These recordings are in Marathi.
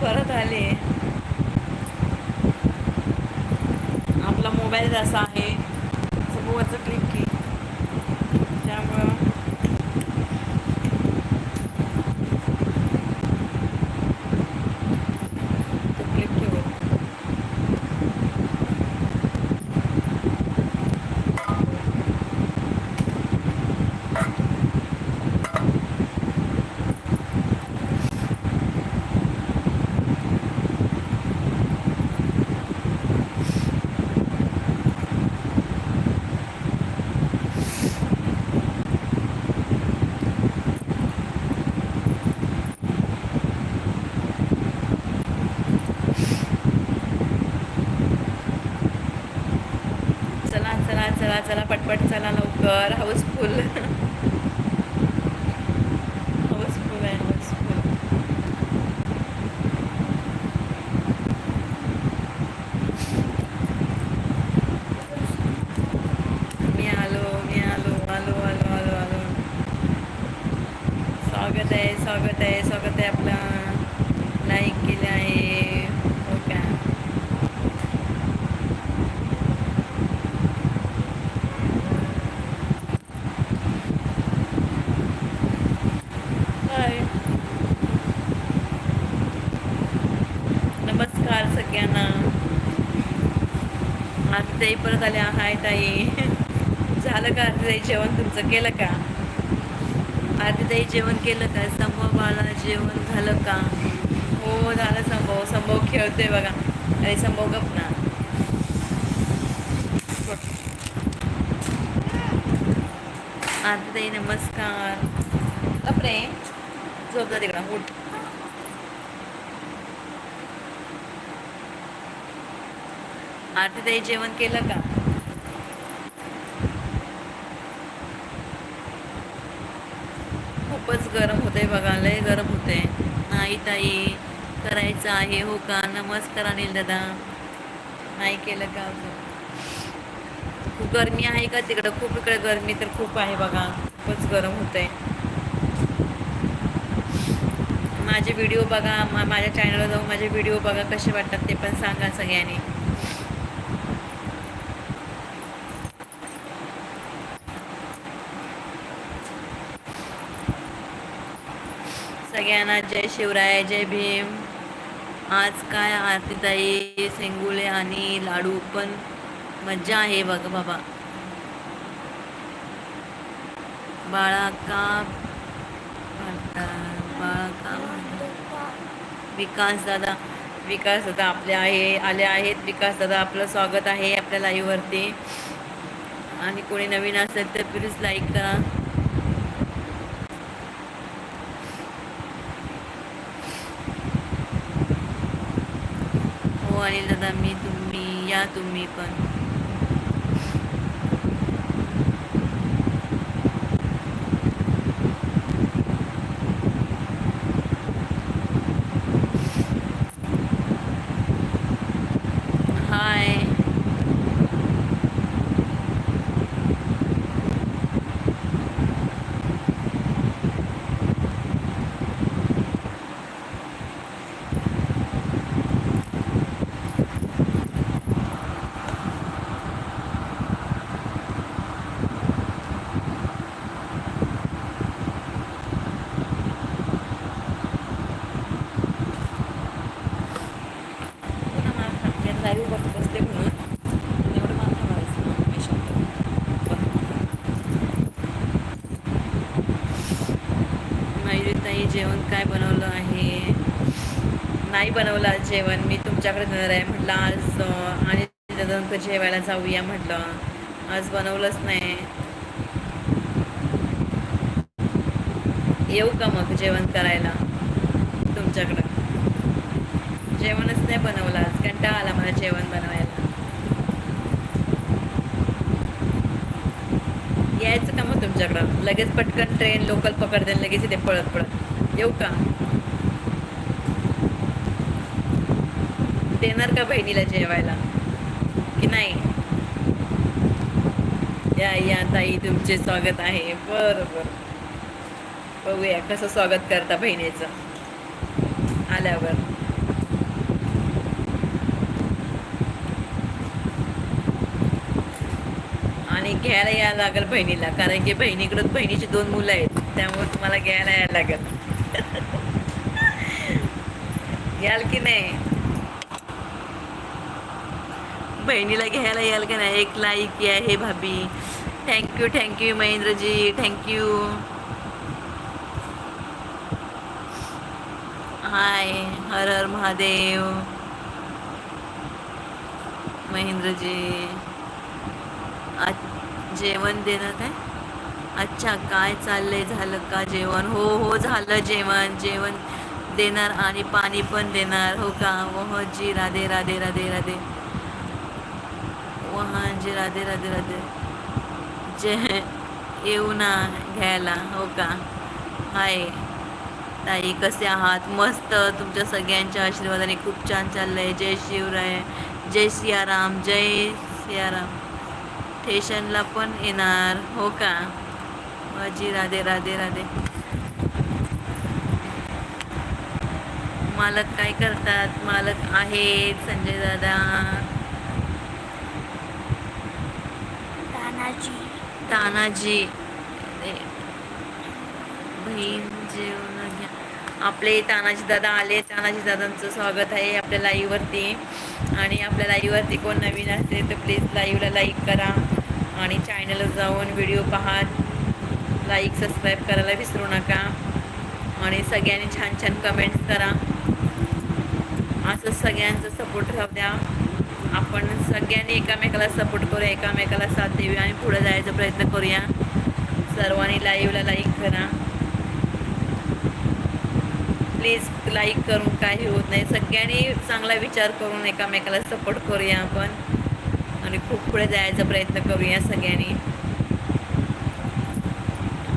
परत आले. आपला मोबाईल जसा आहे समोरचं क्लिक की त्यामुळं तो क्लिक ठेवत चला चला पटपट चला लवकर. House full house full and house full मी आलो मी आलो आलो आलो आलो आलो. स्वागत आहे स्वागत आहे स्वागत आहे आपलं लाईक केलं आहे हो का हाय नमस्कार सगळ्यांना ताई परत आल्या हाय ताई. झालं का आरतीताई जेवण? तुमचं केलं का? आरतीताई जेवण केलं का? संभव बाळा जेवण झालं का? हो झालं संभव. संभव खेळतोय बघा. अरे संभव गप ना आरतीताई नमस्कार. कपडे झोप जा तिकडं. उठ. आरतीताई जेवण केलं का? खूपच गरम होते बघा लय गरम होते नाही ताई करायचं आहे हो का? नमस्कार अनिल दादा. नाही केलं का खूप गरमी आहे का तिकडं? खूप इकडे गरमी तर खूप आहे बघा. खूपच गरम होतंय. माझे व्हिडिओ बघा मा माझ्या चॅनलवर जाऊन माझे व्हिडिओ बघा कसे वाटतात ते पण सांगा सगळ्यांनी. सगळ्यांना जय शिवराय जय भीम. आज काय आरतीताई सेंगुले आणि लाडू पण मज्जा आहे बघ बाबा. बाळा का बाळा का विकास दादा विकास दादा आपले आहे आले आहेत. विकास दादा आपलं स्वागत आहे आपल्या लाईव्हवरती आणि कोणी नवीन असेल तर प्लीज लाईक करा. हो दादा. मी तुम्ही या तुम्ही पण हाय लाईव्ह बघत बसते म्हणून एवढं मात्र मारायचं मी शांत मयुरीताई जेवण काय बनवलं आहे? नाही बनवलं आज जेवण. मी तुमच्याकडे घर आहे म्हटलं आज आणि दादा जेवायला जाऊया म्हटलं. आज बनवलंच नाही. येऊ का मग जेवण करायला? तुमच्याकडं. जेवणच नाही बनवलं आज. कंटाळा आला मला जेवण बनवायला. यायचं का मग तुमच्याकडं लगेच पटकन ट्रेन लोकल पकडते आणि लगेच इथे पळत पळत. येऊ का? देणार का बहिणीला जेवायला? की नाही? या या ताई तुमचे स्वागत आहे. बरं बरं. बघूया कसं स्वागत करता बहिणीचं. आल्यावर. घ्यायला यायला लागेल बहिणीला कारण की बहिणीकडून बहिणीची दोन मुलं आहेत त्यामुळे तुम्हाला घ्यायला यायला लागेल. याल की नाही? बहिणीला घ्यायला याल की नाही? एक लाईक या हे भाभी. Thank you thank you Mahendraji. Thank you hi Har Har Mahadev. Mahendraji. जेवण देणं काय? अच्छा काय चाललंय? झालं का जेवण? हो हो झालं जेवण. जेवण देणार आणि पाणी पण देणार. हो का? हो जी राधे राधे राधे राधे. वहा जी राधे राधे राधे. जे येऊ ना घ्यायला. हो का? हाय. ताई कसे आहात? मस्त. तुमच्या सगळ्यांच्या आशीर्वादाने खूप छान चाललंय. जय शिवराय. जय सियाराम. जय सियाराम. स्टेशनला पण येणार हो का? माझी राधे राधे राधे. मालक काय करतात? मालक आहेत संजय दादा. तानाजी. तानाजी. बहीण जेवण घ्या. आपले तानाजी दादा आले. तानाजी दादांचं स्वागत आहे आपल्या लाईव्हवरती आणि आपल्या लाईव्हवरती कोण नवीन असेल तर प्लीज लाईव्हला लाईक करा. आणि चॅनलला जाऊन व्हिडिओ पहा लाईक सबस्क्राईब करायला विसरू नका. आणि सगळ्यांनी छान छान कमेंट्स करा. असं सगळ्यांचा सपोर्ट राहू द्या. आपण सगळ्यांनी एकामेकाला सपोर्ट करूया एकामेकाला साथ देऊया आणि पुढे जायचा प्रयत्न करूया. सर्वांनी लाईव्हला लाईक करा. प्लीज लाईक करून काही होत नाही. सगळ्यांनी चांगला विचार करून एकामेकाला सपोर्ट करूया आपण. पुढे जायचा प्रयत्न करूया सगळ्यांनी.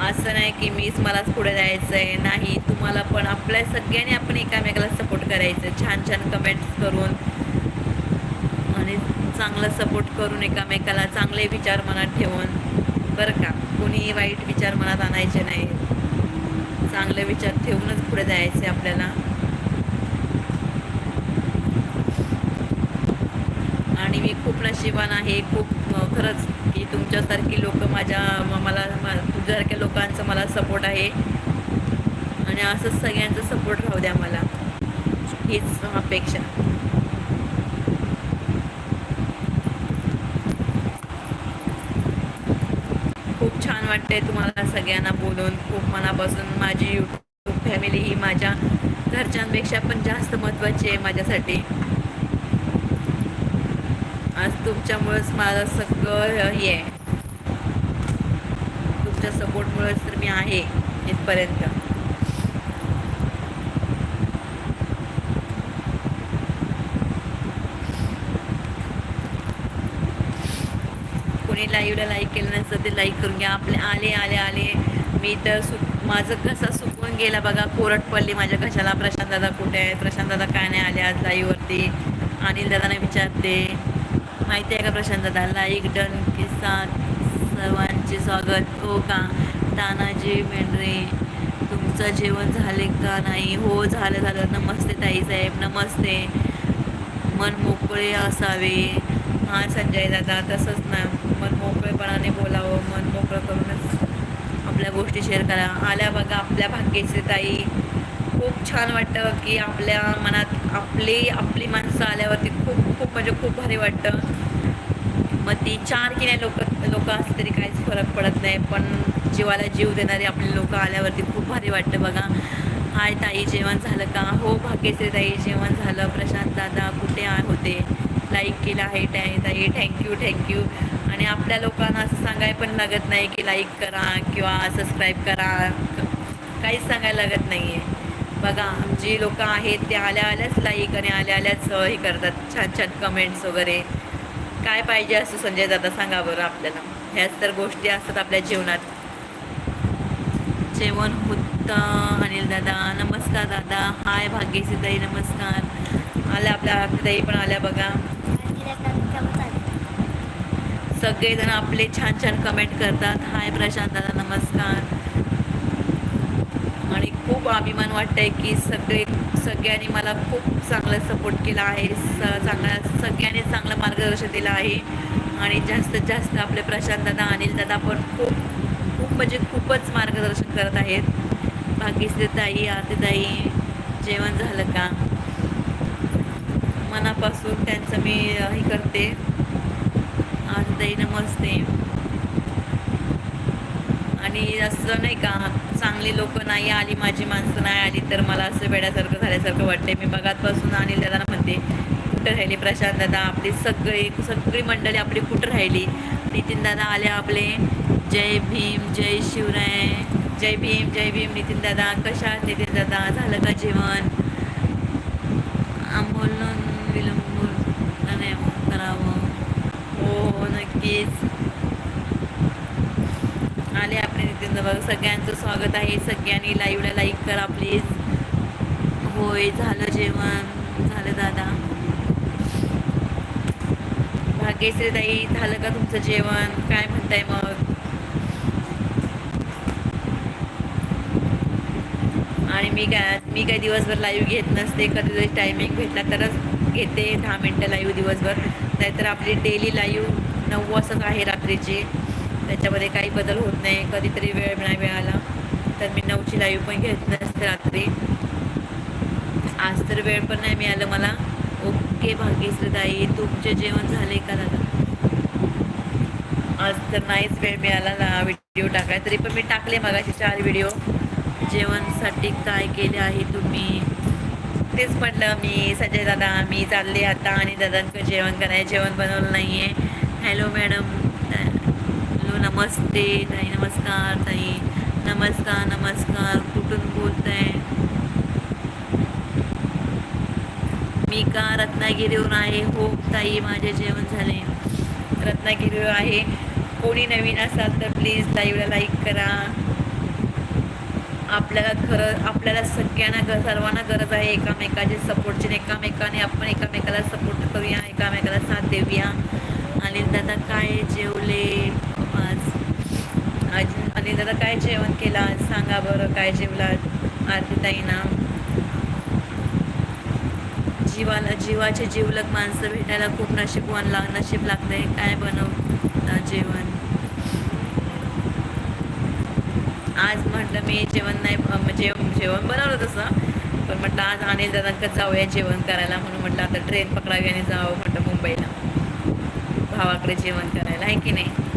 असं नाही की मीच मलाच पुढे जायचं आहे नाही तुम्हाला पण आपल्या सगळ्यांनी आपण एकामेकाला सपोर्ट करायचं. छान छान कमेंट्स करून आणि चांगला सपोर्ट करून एकामेकाला चांगले विचार मनात ठेवून. बरं का कोणीही वाईट विचार मनात आणायचे नाही. चांगले विचार ठेवूनच पुढे जायचे आपल्याला. आणि मी खूप नशिबान आहे. खूप खरंच की तुमच्यासारखी लोक माझ्या मला तुमच्यासारख्या लोकांचा मला सपोर्ट आहे. आणि असंच सगळ्यांचा सपोर्ट राहू द्या मला. हीच अपेक्षा. खूप छान वाटते तुम्हाला सगळ्यांना बोलून. खूप मनापासून माझी यूट्यूब फॅमिली ही माझ्या घरच्यांपेक्षा पण जास्त महत्त्वाची आहे माझ्यासाठी. आज तुमच्यामुळेच मला सगळं हे आहे. तुमच्या सपोर्टमुळेच तर मी आहे इथपर्यंत. कोणी लाईव्हला लाईक केलं नसतं ते लाईक करून घ्या. आपले आले आले आले. मी तर सु माझं घसा सुकून गेला बघा कोरट पडली माझ्या घशाला प्रशांत दादा कुठे आहे? प्रशांत दादा काय नाही आले आज लाईव्हवरती अनिल दादाने विचारते माहिती आहे का प्रशांत दादा लाईक डन किस्सा सर्वांचे स्वागत. हो का? तानाजी मेंढरे तुमचं जेवण झाले का नाही? हो झालं झालं. नमस्ते ताई साहेब नमस्ते. मन मोकळे असावे. हां संजय दादा तसंच ना. मन मोकळेपणाने बोलावं मन मोकळं करूनच आपल्या गोष्टी शेअर करा. आल्या बघा आपल्या भाग्याचे ताई. खूप छान वाटतं की आपल्या मनात आपली आपली माणसं आल्यावरती खूप खूप म्हणजे खूप भारी वाटतं. मग ती चार की नाही लोक लोक असले तरी काहीच फरक पडत नाही पण जीवाला जीव देणारे आपले लोक आल्यावरती खूप भारी वाटतं बघा. हाय ताई जेवण झालं का? हो भाग्यश्री ताई जेवण झालं. प्रशांत दादा कुठे होते? लाईक केलं आहे ताई. ताई थँक्यू थँक्यू आणि आपल्या लोकांना असं सांगायला पण लागत नाही की लाईक करा किंवा सबस्क्राईब करा. काहीच सांगायला लागत नाही आहे बघा जी लोकं आहेत ते आल्या आल्याच लाईक आणि आल्या आल्याच हे करतात. छान छान कमेंट्स वगैरे. काय पाहिजे असं संजय दादा सांगा बरं आपल्याला. ह्याच तर गोष्टी असतात आपल्या जीवनात. जेवण होतं अनिल दादा नमस्कार दादा. हाय भाग्यशी ताई नमस्कार. आल्या आपल्या ताई पण आल्या बघा. सगळेजण आपले छान छान कमेंट करतात. हाय प्रशांत दादा नमस्कार. आणि खूप अभिमान वाटतंय की सगळे सगळ्यांनी मला खूप चांगला सपोर्ट केला आहे. स चांगला सगळ्यांनी चांगलं मार्गदर्शन दिलं आहे. आणि जास्तीत जास्त आपले प्रशांत दादा अनिल दादा पण खूप खूप म्हणजे खूपच मार्गदर्शन करत आहेत. भाग्यश्री ताई आतेताई जेवण झालं का? मनापासून त्यांचं मी हे करते. आतेताई नमस्ते. आणि असं नाही का चांगली लोक नाही आली माझी माणसं नाही आली तर मला असं वेड्यासारखं झाल्यासारखं वाटते मी बघातपासून अनिल दादा म्हणते कुठं राहिली प्रशांत दादा? आपली सगळी सगळी मंडळी आपली कुठं राहिली? नितीन दादा आले आपले. जय भीम जय शिवराय जय भीम जय भीम नितीन दादा. कशा नितीन दादा? झालं का जेवण? आंदोलन विलंब करावं. हो, हो नक्कीच. आणि नितीन दादा सगळ्यांचं स्वागत आहे. सगळ्यांनी लाईव्हला लाईक करा प्लीज होय झालं जेवण. झालं दादा. भाग्यश्री ताई झालं का तुमचं जेवण? काय म्हणताय मग? आणि मी काय मी काय दिवसभर लाईव्ह घेत नसते. कधी टायमिंग भेटला तरच घेते दहा मिनटं लाईव्ह दिवसभर. नाहीतर आपली डेली लाईव्ह नऊ वाजताच आहे रात्रीची. त्याच्यामध्ये काही बदल होत नाही. कधीतरी वेळ नाही मिळाला. तर मी नऊची लाईव्ह पण घेत नसते रात्री. आज तर वेळ पण नाही मिळालं मला. ओके भाग्यश्रीताई तुमचे जेवण झाले का दादा? आज तर नाहीच वेळ मिळाला ना व्हिडिओ टाकाय तरी पण मी टाकले मगाशी चार व्हिडिओ जेवणसाठी काय केले आहे तुम्ही? तेच म्हटलं मी संजय दादा मी चालले आता आणि दादांकडे जेवण करायचं. जेवण बनवलं नाही आहे हॅलो मॅडम नमस्ते ताई नमस्कार ताई. नमस्कार नमस्कार. कुठून बोलताय? मी का रत्नागिरीवरून आहे? हो ताई माझे जेवण झाले. रत्नागिरीवर आहे. कोणी नवीन असाल तर प्लीज लाईव्हला लाईक करा. आपल्याला खरं आपल्याला सगळ्यांना ग सर्वांना गरज आहे एकामेकाचे सपोर्टची एकामेकाने आपण एकामेकाला सपोर्ट करूया एकामेकाला साथ देऊया. आणि दादा काय जेवले? आज आणि दादा काय जेवण केलं आज? सांगा बरं काय जेवला आरतीताईना जीवाला जीवाचे जीवलक माणसं भेटायला खूप नशीबवान लाग नशीब लागतंय. काय बनव जेवण? आज म्हटलं मी जेवण नाही म्हणजे जेवण बनवलं तसं पण म्हटलं आज अनिल दादांकडे जाऊया जेवण करायला. म्हणून म्हटलं आता ट्रेन पकडावी आणि जावं म्हटलं मुंबईला. भावाकडे जेवण करायला आहे की नाही?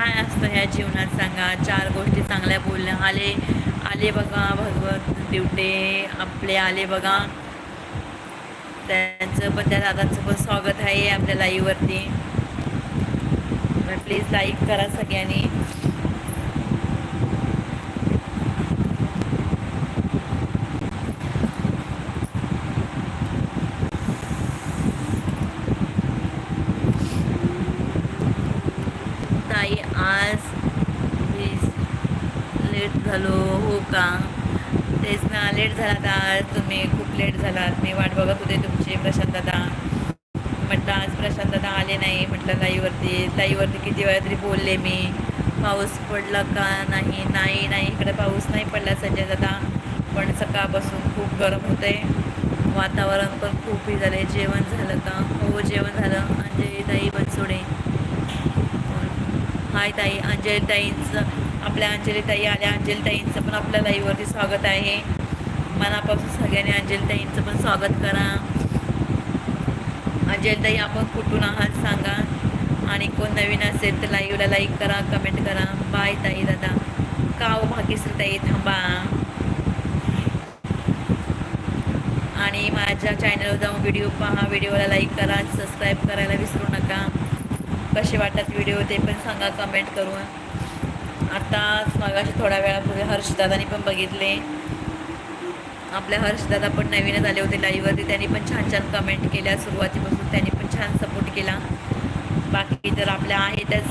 काय असतं ह्या जीवनात सांगा? चार गोष्टी चांगल्या बोलल्या आले आले बघा भगवत दिवटे आपले आले बघा. त्यांचं पण त्या दादांचं पण स्वागत आहे आपल्या लाईव्हवरती प्लीज लाईक करा सगळ्यांनी ताई आज प्लीज लेट झालो हो का? तेच ना लेट झालात आज. तुम्ही खूप लेट झालात. मी वाट बघत होते तुमची प्रशांत दादा. म्हटलं आज प्रशांत दादा आले नाही. म्हटलं लाईवरती लाईवरती किती वेळा तरी बोलले मी. पाऊस पडला का नाही? नाही नाही. इकडे पाऊस नाही पडला संजय दादा. पण सकाळपासून खूप गरम होतं आहे वातावरण पण खूप हे झालं आहे जेवण झालं का? हो जेवण झालं. अंजली ताई बनसोडे हाय ताई. अंजली ताईंचं आपल्या अंजलीताई आल्या. अंजलीताईंचं पण आपल्या लाईव्हवरती स्वागत आहे. मनापासून सगळ्यांनी अंजलीताईंचं पण स्वागत करा. अंजलीताई आपण कुठून आहात सांगा. आणि कोण नवीन असेल तर लाईव्हला लाईक करा कमेंट करा. बाय ताई दादा. का हो भाग्यश्री ताई थांबा. आणि माझ्या चॅनलवर जाऊन व्हिडिओ पहा. व्हिडिओला लाईक करा. सबस्क्राईब करायला विसरू नका. कसे वाटतात व्हिडिओ ते पण सांगा कमेंट करून. आताच मागाशी थोड्या वेळापूर्वी हर्षदादानी पण बघितले. आपल्या हर्षदादा पण नवीनच आले होते लाईव्हवरती त्यांनी पण छान छान कमेंट केल्या सुरुवातीपासून. त्यांनी पण छान सपोर्ट केला. बाकी तर आपल्या आहेतच.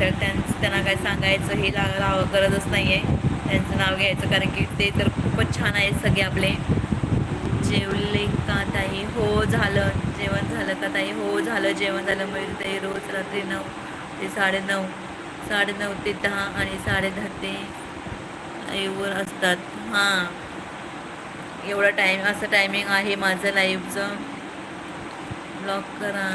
तर त्यांचं त्यांना काय सांगायचं हे लाव गरजच नाही आहे त्यांचं नाव घ्यायचं कारण की ते तर खूपच छान आहेत सगळे आपले. जेवले का ताई? हो झालं. जेवण झालं का ताई? हो झालं. जेवण झालं मयूर ताई रोज रात्री नऊ ते साडेनऊ साडेनऊ ते दहा आणि साडे दहा ते लाईव्हवर असतात. हां. एवढा टाईम असं टायमिंग आहे माझं लाईव्हचं ब्लॉक करा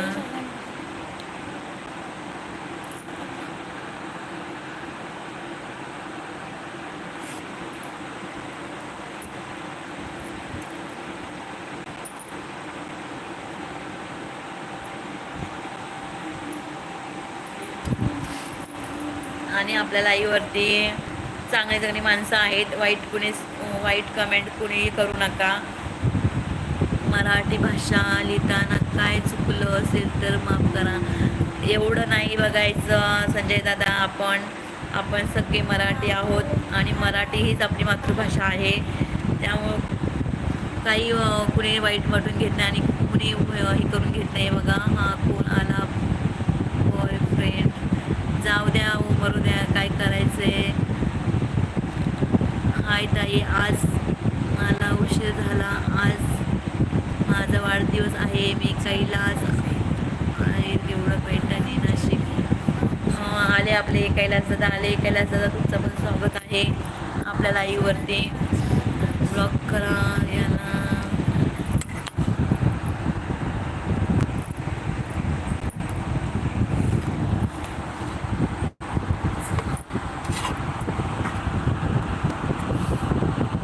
आणि आपल्या लाईव्हवरती चांगली चांगली माणसं आहेत. वाईट कुणी वाईट कमेंट कुणी करू नका. मराठी भाषा लिहिताना काय चुकलं असेल तर माफ करा. एवढं नाही बघायचं संजय दादा आपण आपण सगळे मराठी आहोत आणि मराठी हीच आपली मातृभाषा आहे. त्यामुळं काही कुणी वाईट वाटून घेत नाही आणि कुणी हे करून घेत नाही. बघा हा कोण आला? बॉयफ्रेंड जाऊ द्या हो, मरू द्या काय करायचंय? हाय ताई आज मला उशीर झाला. आज माझा वाढदिवस आहे. मी कैलास आहे एवढं पैठणी नाशिक हो, आले आपले कैलास दादा आले कैलास दादा तुमचं पण स्वागत आहे. आपल्या लाईव्हवरती ब्लॉक करा या